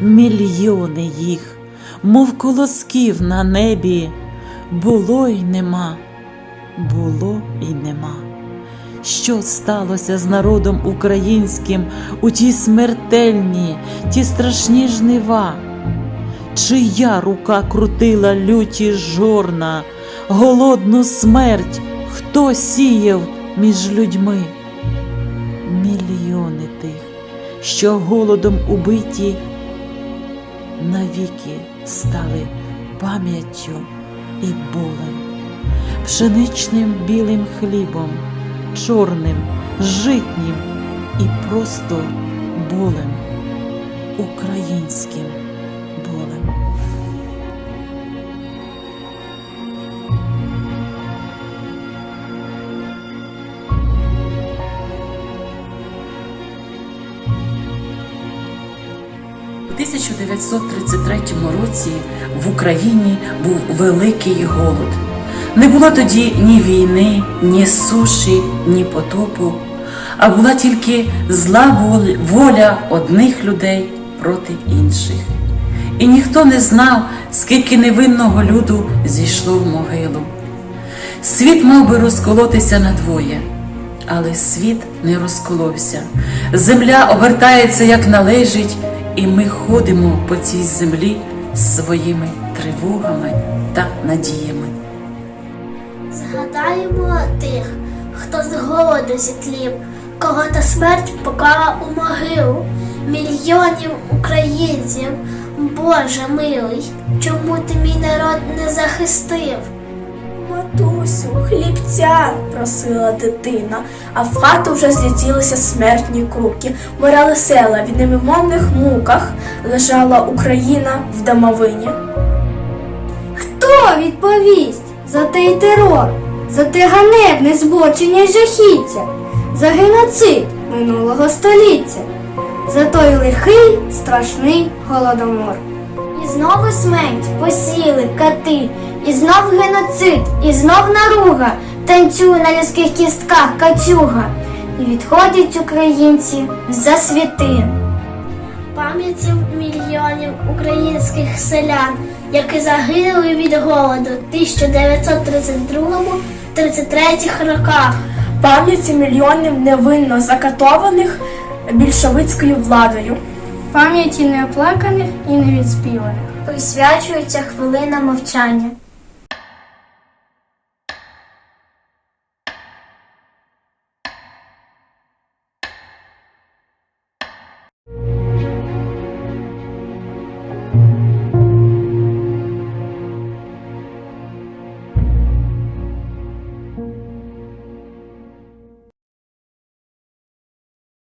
мільйони їх, мов колосків на небі, було й нема, було й нема. Що сталося з народом українським у ті смертельні, ті страшні жнива? Чия рука крутила люті жорна, голодну смерть, хто сіяв між людьми? Мільйони тих, що голодом убиті, навіки стали пам'яттю і болем, пшеничним білим хлібом, чорним, житнім і просто болем, українським 1933 році в Україні був великий голод. Не було тоді ні війни, ні суші, ні потопу, а була тільки зла воля одних людей проти інших. І ніхто не знав, скільки невинного люду зійшло в могилу. Світ мав би розколотися надвоє, але світ не розколовся. Земля обертається як належить, і ми ходимо по цій землі з своїми тривогами та надіями. Згадаємо тих, хто з голоду зітлів, кого та смерть покала у могилу, мільйонів українців. Боже милий, чому ти мій народ не захистив? Матусю, хлібця, просила дитина, а в хату вже злетілися смертні круки, мирали села від невимовних муках, лежала Україна в домовині. Хто відповість за той терор, за те ганебне збочення й жахіття, за геноцид минулого століття, за той лихий страшний голодомор? Знову смерть посіли кати, і знов геноцид, і знов наруга, танцює на людських кістках кацюга, і відходять українці за світи. Пам'яті мільйонів українських селян, які загинули від голоду в 1932-33 роках. Пам'яті мільйонів невинно закатованих більшовицькою владою. Пам'яті неоплаканих і невідспіваних. Присвячується хвилина мовчання.